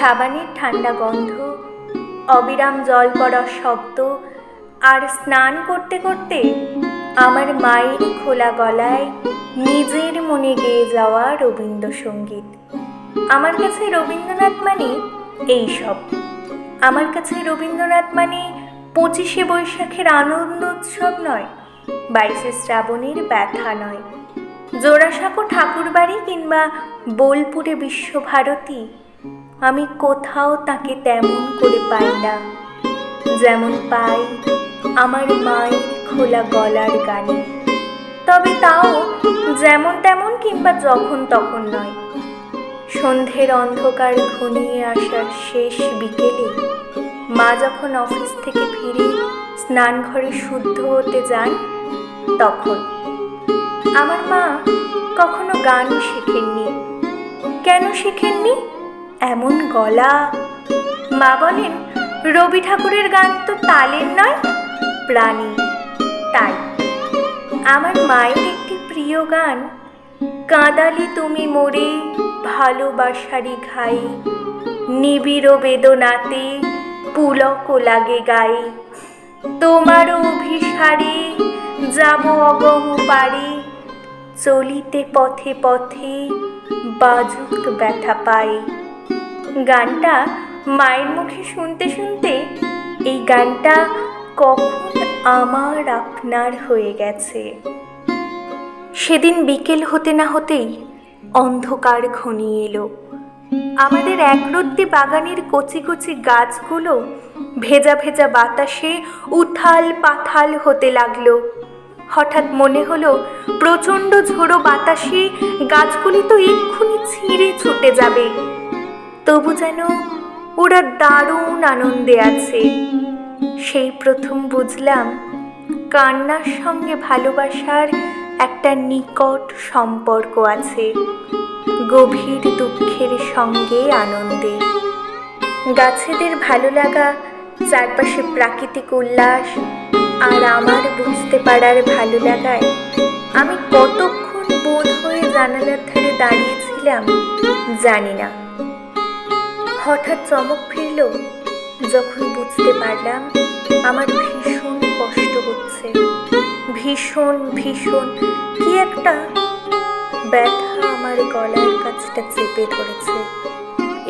সাবানের ঠান্ডা গন্ধ, অবিরাম জল পড়ার শব্দ, আর স্নান করতে করতে আমার মায়ের খোলা গলায় নিজের মনে গেয়ে যাওয়া রবীন্দ্রসঙ্গীত। আমার কাছে রবীন্দ্রনাথ মানে এই সব আমার কাছে রবীন্দ্রনাথ মানে পঁচিশে বৈশাখের আনন্দ উৎসব নয়, বাইশে শ্রাবণের ব্যথা নয়। জোড়াসাঁকো ঠাকুরবাড়ি কিংবা বোলপুরে বিশ্বভারতী আমি কোথাও তাকে তেমন করে পাই না। যেমন পাই আমার মায়ের খোলা গলার গানে। তবে তাও যেমন তেমন কিংবা যখন তখন নয়। সন্ধ্যের অন্ধকার ঘনিয়ে আসার শেষ বিকেলে মা যখন অফিস থেকে ফিরে স্নানঘরে শুদ্ধ হতে যান, তখন আমার মা কখনো গান শেখেননি। কেন শেখেননি? এমন গলা? মা বলেন, রবি ঠাকুরের গান তো তালের নয়, প্রাণী। তাই। আমার মায়ের একটি প্রিয় গান, কাঁদালি তুমি মোরে, ভালোবাসারি ঘাই, নিবিড় বেদনাতে পুলক লাগে গায়ে তোমারও অভিসারে যাব অগম পারে, চলিতে পথে পথে বাজুক ব্যথা পাই গানটা মায়ের মুখে শুনতে শুনতে এই গানটা কখন আমার আপনার হয়ে গেছে? সেদিন বিকেল হতে না হতেই অন্ধকার ঘনিয়ে এলো। আমাদের একরত্তি বাগানের কচি কচি গাছগুলো ভেজা ভেজা বাতাসে উথাল পাথাল হতে লাগল। হঠাৎ মনে হলো প্রচণ্ড ঝোড়ো বাতাসে গাছগুলি তো এক্ষুনি ছিঁড়ে ছুটে যাবে। তবু যেন ওরা দারুণ আনন্দে আছে। সেই প্রথম বুঝলাম কান্নার সঙ্গে ভালোবাসার একটা নিকট সম্পর্ক আছে, গভীর দুঃখের সঙ্গে আনন্দে। গাছেদের ভালো লাগা, চারপাশে প্রাকৃতিক উল্লাস আর আমার বুঝতে পারার ভালো লাগায় আমি কতক্ষণ বোধ হয়ে জানালার ধারে দাঁড়িয়েছিলাম জানি না। হঠাৎ চমক ফিরল, যখন বুঝতে পারলাম আমার ভীষণ কষ্ট হচ্ছে। ভীষণ ভীষণ, কি একটা ব্যথা আমার গলার কাছটা চেপে ধরেছে।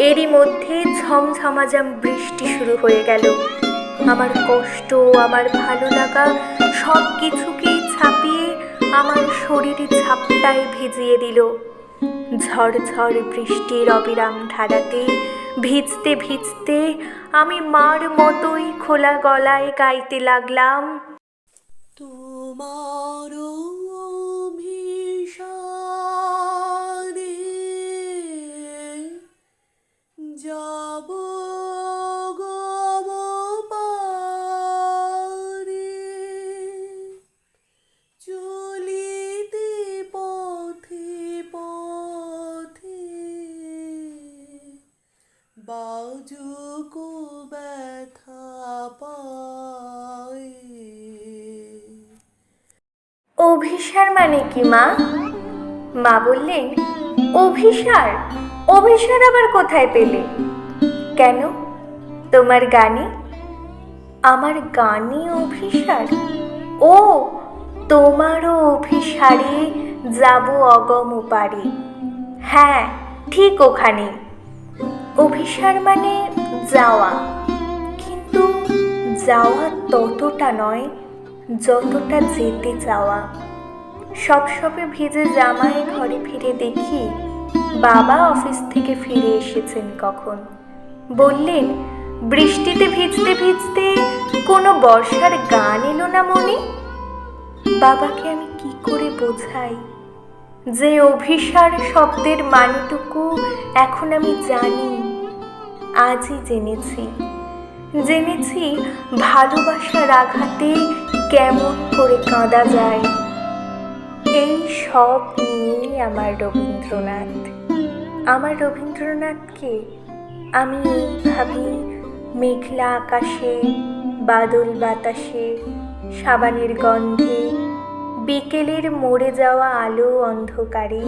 এরই মধ্যে ঝমঝমাঝম বৃষ্টি শুরু হয়ে গেল। আমার কষ্ট, আমার ভালো লাগা সব কিছুকেই ছাপিয়ে আমার শরীরে ঝাপটায় ভিজিয়ে দিল। ঝড় ঝড় বৃষ্টির অবিরাম ধারাতে ভিজতে ভিজতে আমি মার মতোই খোলা গলায় গাইতে লাগলাম। তোমার অভিসার মানে কি, মা? মা বললেন, অভিসার? অভিসার আবার কোথায় পেলে? কেন? তোমার গানে? আমার গানে অভিসার? ও, তোমারও অভিসারে যাব অগম পারে হ্যাঁ ঠিক ওখানে। অভিসার মানে যাওয়া। কিন্তু যাওয়া ততটা নয়, যতটা যেতে চাওয়া। সবসবে ভিজে জামায় ঘরে ফিরে দেখি বাবা অফিস থেকে ফিরে এসেছেন কখন। বললেন, বৃষ্টিতে ভিজতে ভিজতে কোনো বর্ষার গান এলো না মনে? বাবাকে আমি কি করে বোঝাই? যে অভিসার শব্দের মানেটুকু এখন আমি জানি, আজই জেনেছি। জেনেছি ভালোবাসার আঘাতে কেমন করে কাঁদা যায়। সব নিয়েই আমার রবীন্দ্রনাথ। আমার রবীন্দ্রনাথকে আমি এইভাবে মেঘলা আকাশে, বাদল বাতাসে, সাবানের গন্ধে, বিকেলের মরে যাওয়া আলো অন্ধকারে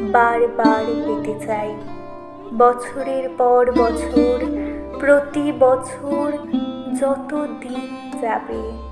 বারবার পেতে চাই। বছরের পর বছর, প্রতি বছর যত দিন যাবে